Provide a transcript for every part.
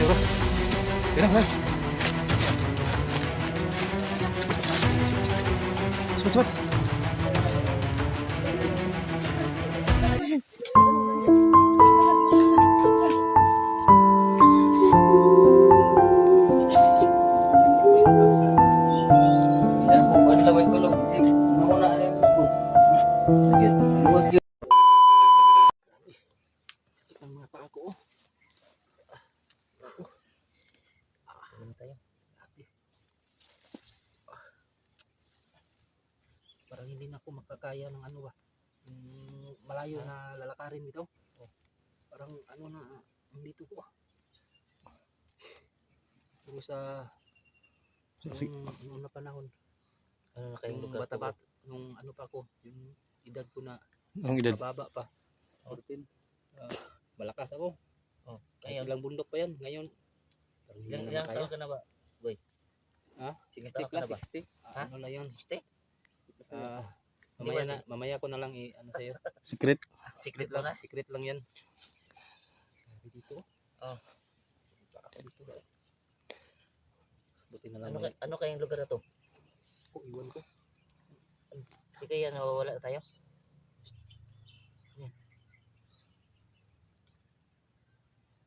siguro. Yan na, guys. Sut, sut. Yan po, ano lang yung tulog. Nauna na yung tulog. Sige, buwas yun. Sakit ng mga paa ko, oh. Ah, ako. Ah, ano tayo? Grabe. Ah. Parang hindi na ako makakaya ng ano ba. Yung malayo na lalakarin dito. Oh. Parang ano na, dito ko. ah. Siguro sa Sige. yung, yung una panahon Ano na kayong yung lugar bata bata nung ano pa ako yung edad ko na Ang edad. mababa pa 14 Ah, malakas ako Oh, ngayon, ilang bundok pa yan ngayon parang hindi ilang, na kaya na ba? ha 60 Ilang taon ka plus na ba? 60 Ah, Ha? ano lang yun 60? Ah, Hindi mamaya na mamaya ko na lang i ano sa'yo Secret. Secret lang na? secret lang yan dito Oh. dito buti na lang Ano, may- ano kayong lugar na to? oh, iwan ko Hindi kaya nawawala na tayo?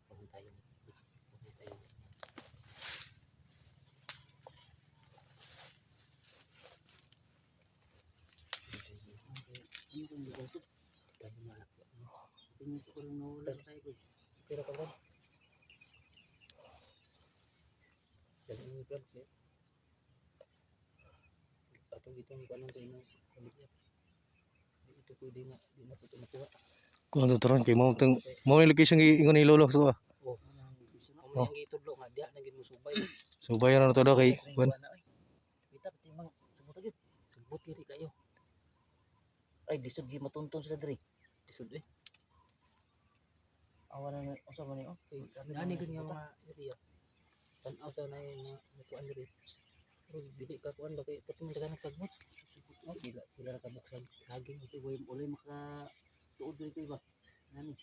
Huwag tayo huwag tayo Ano kung lugar to? Tayo malak. Tingin ko lang nawala na tayo. boy. Pero ka ba? Dali yung vlog niya. Atong dito yung kanong tayo ng kamit niya. Di Ito pwede na, di na ito makuha. Kung ano taron kay mo tong mo yung location ingon ni lolo so. Oh, oh. ang gitudlo nga, diya naging musubay. So bayan na to daw kay. Kita, pati mang sumutag yun. Sumbot kiri kayo. Ay, disod gi matuntun sila diri. Isod eh. Awa na usa man ni oh. Kay nani gud nga mga area. Tanaw sa na yung mga mukuan diri. Pero dili ka kuan ba kay man daga nagsagbot. Oh, dila dila ra kabuksan saging ito boy ulay maka tuod diri ba. Nani.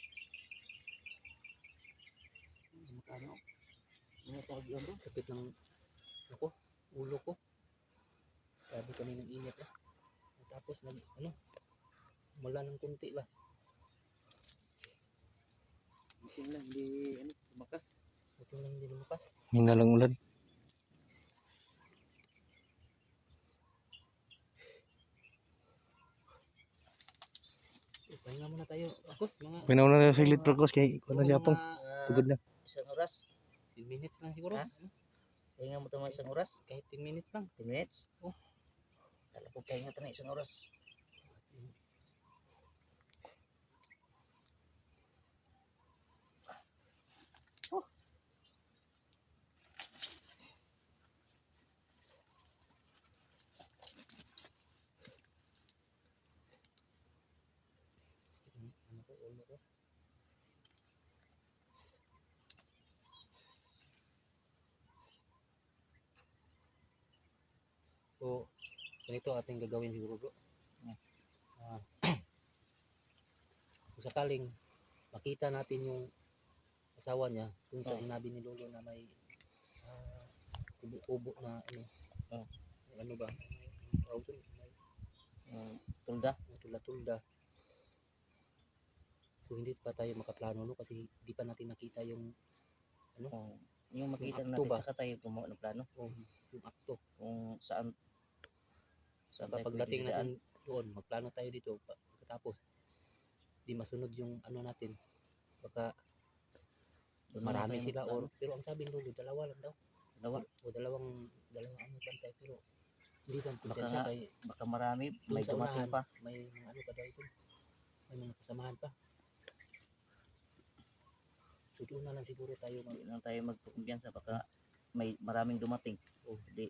Makano. Mga tawag yun bro. Sakit ng ako, ulo ko. Sabi kanina init eh. Tapos nag ano, mula ng kunti ba. Buti lang hindi ano, lumakas. Buti lang hindi lumakas. Hina lang ulan. Pahinga muna tayo. Ako, mga Pinauna na siglit perkos kay kuan na siya pong Ah, tugod na. isang oras. 10 minutes lang siguro. Ha? Pahinga mo tama isang oras. Kahit 10 minutes lang. 10 minutes. Oh. Kala ko pahinga tama isang oras. Ano ko, ulo ko. So, ganito ating gagawin siguro bro. Ah, kung sakaling makita natin yung asawa niya kung sa Oh. sinabi ni Lolo na may ah, kubo-kubo na ano, Oh. ano ba, tawag doon, may Um, tulda. yung tulda-tulda. So hindi pa tayo makaplano no kasi hindi pa natin nakita yung Oh, yung makita akto natin ba? saka tayo gumawa ng plano oh, yung akto. kung saan tayo Pagdating natin doon, magplano tayo dito pa- pagkatapos di masunod yung ano natin. Baka. Doon marami sila or pero ang sabi ng Lolo dalawa lang daw. Dalawa. O dalawang dalawang ano bantay pero hindi daw Baka nga, kay baka marami may dumating pa may mga ano pa daw ito. May mga kasamahan pa. So doon na lang siguro tayo mag lang tayo magpakumpiyansa baka may maraming dumating Oh. hindi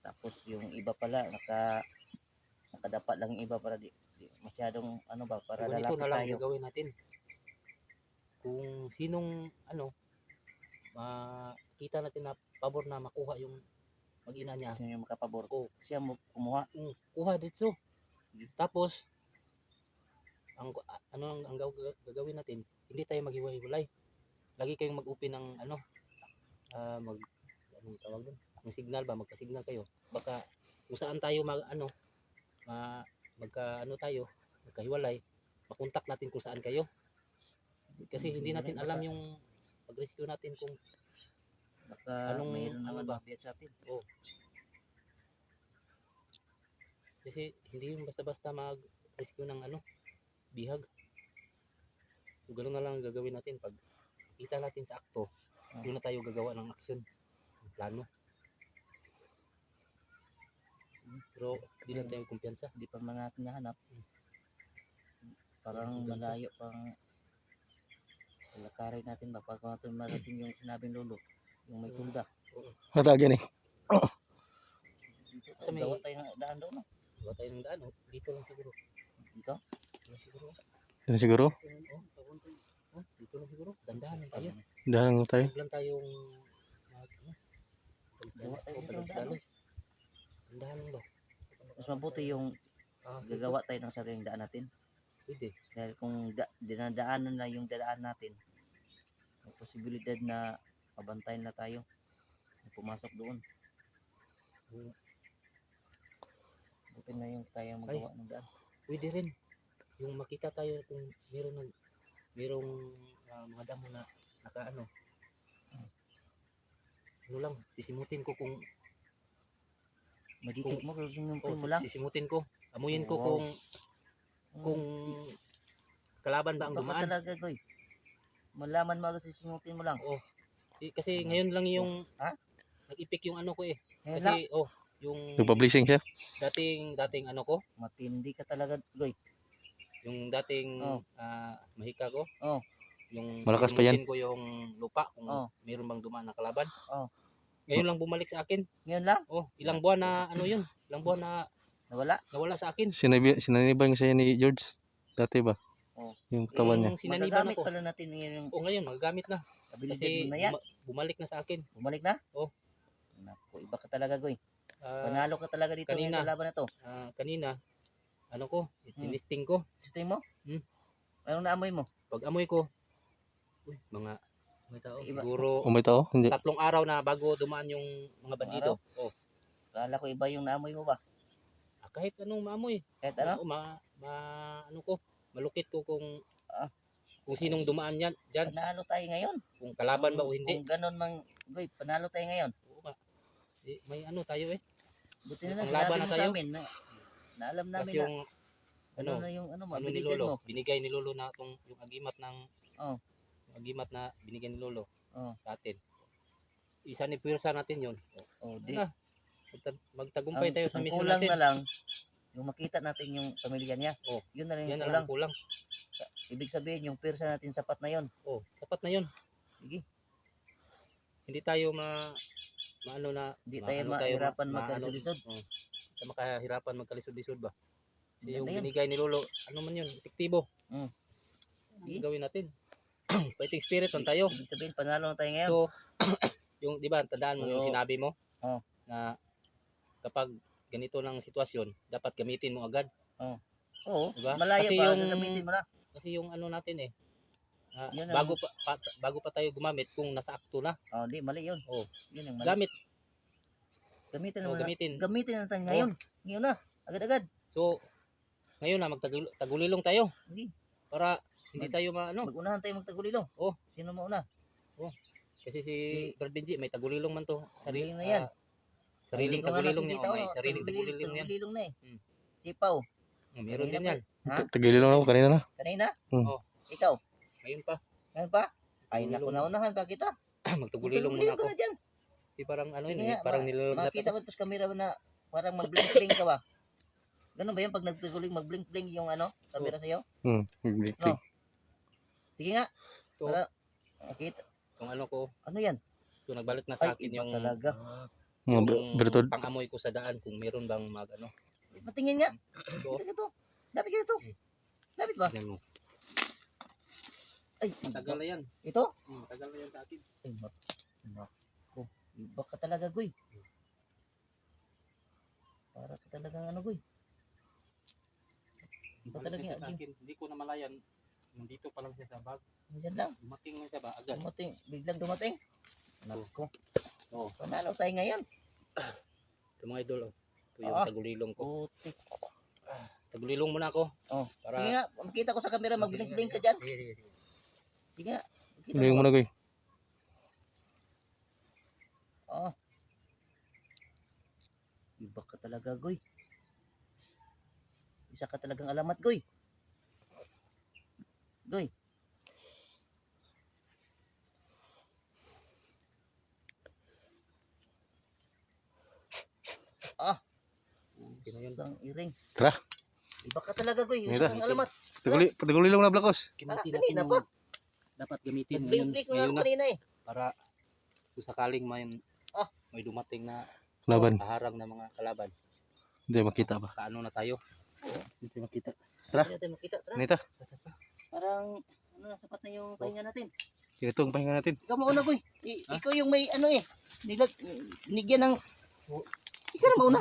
tapos yung iba pala naka nakadapat lang yung iba para di, di masyadong ano ba para Siguro lalapit na lang tayo gagawin natin. Kung sinong ano makita natin na pabor na makuha yung mag-ina niya. sino yung makapabor Oh. siya mo kumuha Mm, kuha dito. Tapos ang ano ang, ang gaw- gagawin natin, hindi tayo maghiwa-hiwalay. lagi kayong mag-open ng ano, ah, mag, anong tawag doon? Ng signal ba? Magpa-signal kayo. Baka kung saan tayo mag, ano, ma, magka, ano tayo, magkahiwalay, makontak natin kung saan kayo. Kasi hindi natin alam yung pag-rescue natin kung Baka Anong- mayroon ano naman ba? sa atin. Kasi hindi yung basta-basta mag-rescue ng ano, bihag. So, ganun na lang ang gagawin natin pag kita natin sa akto, Ah. doon na tayo gagawa ng aksyon, ng plano. Pero hindi lang tayo kumpiyansa. Hindi pa man natin nahanap. Parang malayo pang lalakarin natin ba pag natin marating yung sinabing lolo yung may tunda Matagyan eh. dito Sa may- gawa tayo ng daan doon no? Gawa tayo ng daan, oh. dito lang siguro. dito Dito lang siguro. Yan siguro. Dito lang siguro. Dandahan lang tayo. Dahan lang tayo. Huwag lang tayong ano, Gawa tayo o, dito ng dalos-dalos. Dandahan lang ba? Mas mabuti yung Ah, gagawa tayo ng sariling daan natin. Pwede. dahil kung da, dinadaanan na yung dadaan natin may posibilidad na mabantayan na tayo. Na pumasok doon. Hmm. buti na yung tayo magawa ng daan. Pwede rin. Yung makita tayo kung meron ng merong ah, mga damo na naka ano ano lang sisimutin ko kung madikit mo oh, sumumpin mo lang. sisimutin ko. Amuyin ko kung kung kalaban ba ang Baka dumaan. talaga goy malaman mo agad sisimutin mo lang. Eh, kasi ngayon lang yung Ha? nag-ipik yung ano ko eh. Ngayon lang, kasi oh yung Nagpa-blessing siya. dating dating ano ko. Matindi ka talaga goy. Yung dating Oh. ah, mahika ko. Oh. yung Malakas pa yan. sisimutin ko yung lupa kung Oh. meron bang dumaan na kalaban. Oh. Ngayon lang bumalik sa akin ngayon lang oh ilang buwan na ano yun ilang buwan na nawala nawala sa akin Sinabi, sinanibay sa'yo ni George. Dati ba? Oh. Yung katawan niya. yung sinaniban magagamit ako pala natin yung oh ngayon magagamit na abilidad kasi mo na yan buma- bumalik na sa akin bumalik na Oh. Naku, iba ka talaga goy Ah, panalo ka talaga dito kanina. ngayon sa laban na to ah, kanina ano ko Hmm. tinisting ko Gusto mo Hmm. anong naamoy mo pag amoy ko uy, mga may tao Iba. siguro O may tao? Hindi. tatlong araw na bago dumaan yung mga bandido oh kala ko iba yung naamoy mo ba ah, kahit anong maamoy kahit ano Oo, ma, ma, ano ko, malukit ko kung Ah. kung sinong dumaan yan, dyan, panalo tayo ngayon kung kalaban ba o hindi. kung ganon mang goy panalo tayo ngayon Oo nga. Di, may ano tayo eh. buti na lang Ang laban sinabi na mo tayo. sa amin na, na alam namin Kasi na yung ano, ano, na yung ano mo ano ni Lolo, mo binigay ni Lolo na tong yung agimat ng Oh. Agimat na binigay ni Lolo Oh. sa atin. Isa ni pwersa natin yun. oh di Ah, magta- magtagumpay tayo sa ang mission kulang natin. na lang yung makita natin yung pamilya niya Oh. yun na lang yung kulang lang ang kulang. ibig sabihin yung persa natin sapat na yun Oh, sapat na yun. sige Hindi tayo ma maano na hindi ma- tayo ano mahirapan ma- magkalisod Oh, hindi tayo makahirapan magkalisod-lisod ba? Kasi yung binigay ni Lolo, ano man yun, epektibo. Mm. Ano Sige. gawin natin? Fighting spirit man tayo. ibig sabihin panalo na tayo ngayon So, yung, di ba, tandaan mo yung Oo. sinabi mo? Oo. Na kapag ganito ng sitwasyon, dapat gamitin mo agad. oo Diba? malayo Kasi pa yung- gagamitin mo na Kasi yung ano natin eh, na Yun ang- bago pa, pa- bago pa tayo gumamit kung nasa akto na, oh di mali yun Oo. yun yung mali gamit, gamitin o mo na gamitin. gamitin na natin ngayon ngayon na agad-agad So, ngayon na magtagulilong tayo Sige. para hindi Mag- tayo maano. magunahan tayo magtagulilo Oo. sino mauna Kasi si Gardenji may tagulilong man to. Sarili Tagulilong na yan. ah, sariling tagulilong niya. Oh, may oh, sariling tagulilong- tagulilong yan. tagulilong na eh Hmm. sipaw Oh, meron Kanina din yan. Ha? Tagilid lang ako kanina na. kanina Hmm. Oo. ikaw Ngayon pa. ngayon pa ay naku Tagulilong. naunahan pa kita Magtagulilong muna Tagulilong ako. ka dyan Di parang ano yun, eh, parang nilalagnat makita ko ito sa camera na parang mag-blink-blink ka ba ganun ba yan pag nagtaguling mag-blink-blink yung ano camera sa'yo Hmm. Big, No. Sige nga So, para makita Kung ano ko, ano yan so nagbalik na sa ay akin iba yung talaga Mga yung bertod. pang-amoy ko sa daan kung meron bang mag ano. patingin nga So, Ito ito. Dapat ka ito. Dapat ba? mo. Ay, Tagal na yan. ito? Hmm, tagal na yan sa akin. Ay, mak. Nako. Iba ka talaga, Goy. Para ka talagang ano, Goy. Iba talaga na akin. Hindi ko namalayan. Nandito pa lang siya sa bag. Diyan lang. Dumating na siya ba agad? Dumating, biglang dumating. Nako. Oo. Panalo tayo ngayon. Ito mga idol. Oh. Ito yung Ah. tagulilong ko. Putik. Tagulilong muna ako. Oh. Para... Sige nga, makita ko sa camera, mag-blink-blink ka dyan. Sige, nga. makita Hiling ko. koy. Oo. Iba ka talaga, Goy. Isa ka talagang alamat, Goy. Goy. Ah. Okay na yun. Isang iring. Tara. Iba ka talaga, Goy. Ito. Isa kang alamat. Taguli, pataguli lang na blakos. Gamitin Parang kanina natin pa. yung dapat gamitin ngayon, Nag-blink-blink nga ngayon ako na kanina eh. para kung sakaling may Ah. may dumating na Laban. kaharang na mga kalaban. Hindi makita ba. Kaano na tayo? Hindi makita. Tara. Hindi makita. Tara. Nita, Parang, ano na, sapat na yung pahinga natin. ito ang pahinga natin. Ikaw mauna, boy. I- Ha? Ikaw yung may ano eh. Nilag, binigyan ng... Ikaw na mauna.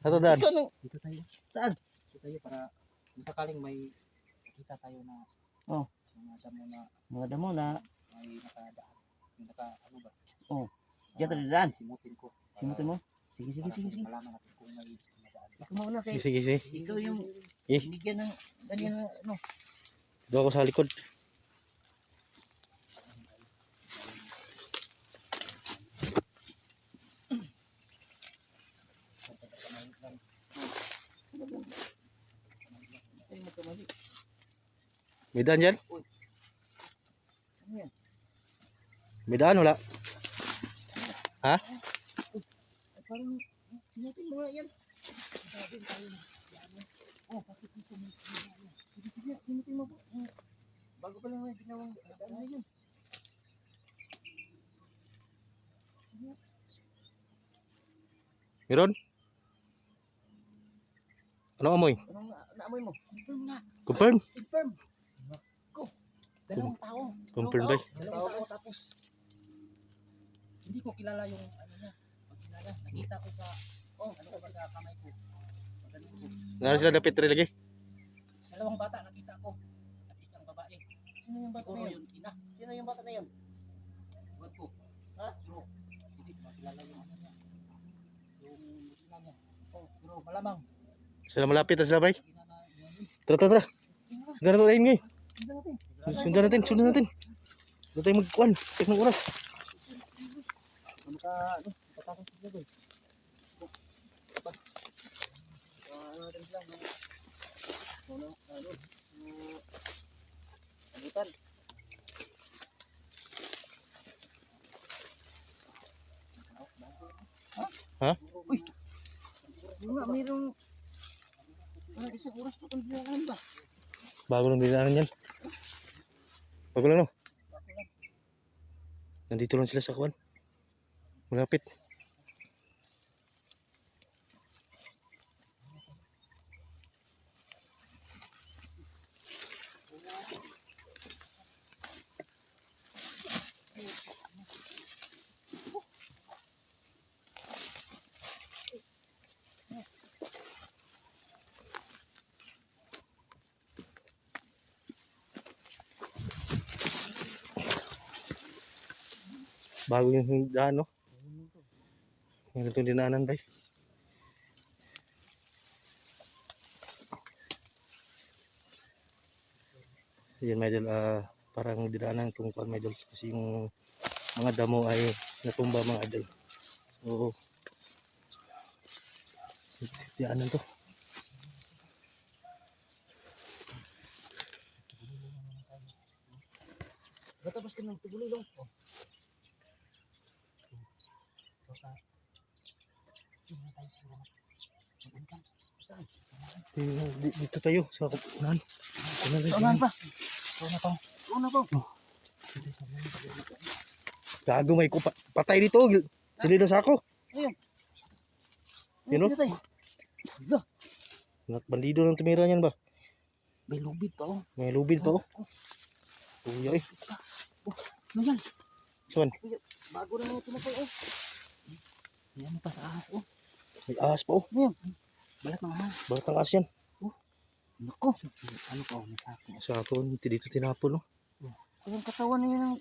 Ato daan. Ikaw nung... Dito tayo. Saan? Dito tayo para kung sakaling may nakita tayo na Oh. mga damo na Mga damo na. may nakadaan. Yung naka ano ba? Diyan tayo daan. Simutin ko. para- Simutin mo. Sige, sige, para sige. sige. Malaman natin kung may nadaan. Ikaw mauna kay... Sige, sige, sige. Ikaw yung Eh. binigyan ng... Ganyan na ano. Doon ako sa likod. May daan dyan? Yan? May daan wala? Ay, parang... Sinutin mo nga yan. Oh, bakit dito mo? Sinutin mo po. Bago pa lang may ginawang daan na yun. Meron? Ano amoy? Anong na- naamoy mo? Confirm nga. Confirm? Confirm. Ko. Dalawang tao. Confirm ba? Dalawang tao tapos. Hindi ko kilala yung ano niya. Pag kilala, nakita ko sa oh, ano ko ba sa kamay ko. Pag ano ko, Nara sila dapit rin lagi? Dalawang bata nakita ko at isang babae. Sino yung bata Siguro na yun? ina. Sino yung bata na yun? Huwag ko. Ha? Pero hindi ko makilala yung ano niya. Yung ina niya. Oh, pero malamang. Sila malapit na sila, bay. Ina na yun. Tara, tara, tara. Sundan natin rin, ngay. Sino natin? Sundan natin, sundan natin. Doon tayo magkuhan. Tek ng oras. Ano ka, ano? Patakot sila doon. Ah, ano natin sila? no? Ano? Ano? Abutan. Ha? Uy! Ano nga, mayroong... Parang isang oras pa itong dinaan ba? Bago lang dinaanan yan. Bago lang, no? Nandito lang sila sa kuhan. Malapit. Bago yung daan, no? Meron itong dinaanan, bay. Yan, may idol, ah, parang dinaanan itong kuhan, may idol. Kasi yung mga damo ay natumba, mga idol. So, dinaanan to. Matapos ka ng tugulilong. Oh. Baka, hindi na tayo siguro mag- mag-income. Saan? Di- di- Dito tayo, sa tayo. Saan pa? Na to. Ano ba? Gago, may kupa. Patay dito. Silid sa ako. Yun, oh. tayo? Nat bandido ng tumira niyan ba? May lubid pa oh. May lubid pa oh. Tuya eh. Ano yan? Saan? Bago na ito na tayo. May ano pa sa ahas oh. May ahas pa oh. Balat ng ahas. Balat ng ahas yan. Nako. Ano pa may sako. Sa ako, dito tinapon, no? Yung katawan niya ng...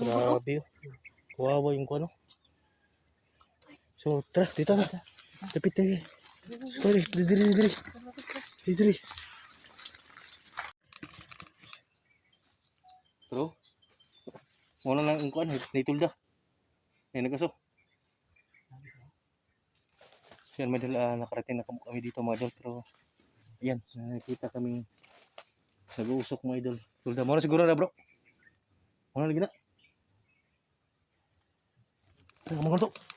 Grabe, oh. Kawawa yung ano. So, tara, dito, tara. Tapit, tapit. Sorry, diri, diri, diri. Diri, diri. Pero, muna lang ang kuan, naitulda. Ay, nagaso. Yan, may dala, nakarating na kami dito mga idol, pero yan, nakikita kami nag-uusok mga idol. Tulda mo na siguro na bro. Ano lagi na? Ay, kumagal to.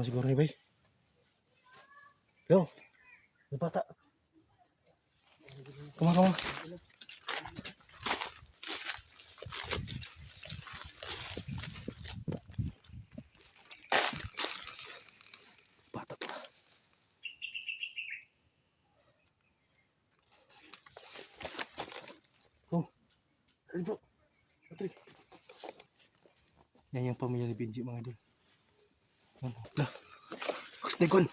Ano siguro ni bay? Yo, may bata. To. Oh. Yan yung pamilya ni Benji mga. Likod.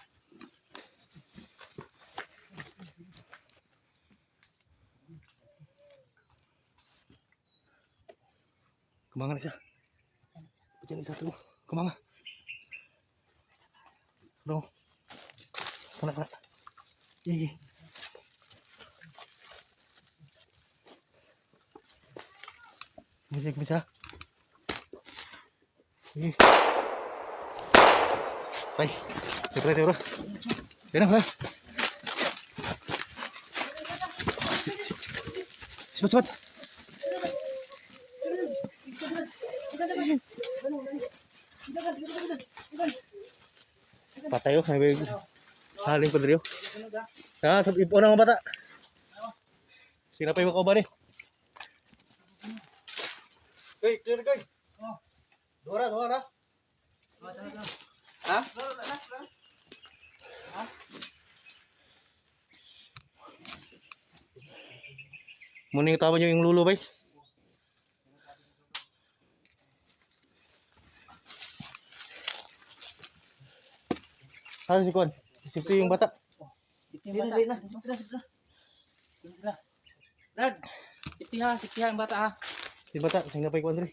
Kumanga na siya. Diyan isa to. Kumanga. Ano? Kana kana. Iya. Musik bisa. Iya. Bay. Tira tira. Tira ha. Cepat cepat. Patayo kay saling pa diriyo. Ah, sabi ipo na mga bata. Sinapay mo ko ba ni? Hey, clear guy. Dora, dora. Ha? Muna yung tama nyo yung lulo, bay. Ano si Kwan? Sipto yung bata. Sipi yung bata. Sila, sila. Sila. Brad. Sipi ha. Sipi ha ang bata ha. Si bata, sing napay Kwan rin.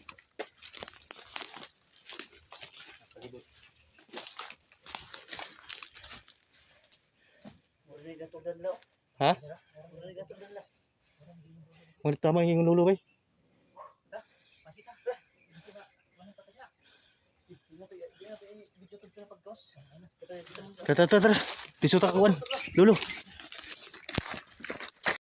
Ha? Muna tama yung lulo, bay. Tara, tara, tara. Tisuta ka, Kwan. Lulo.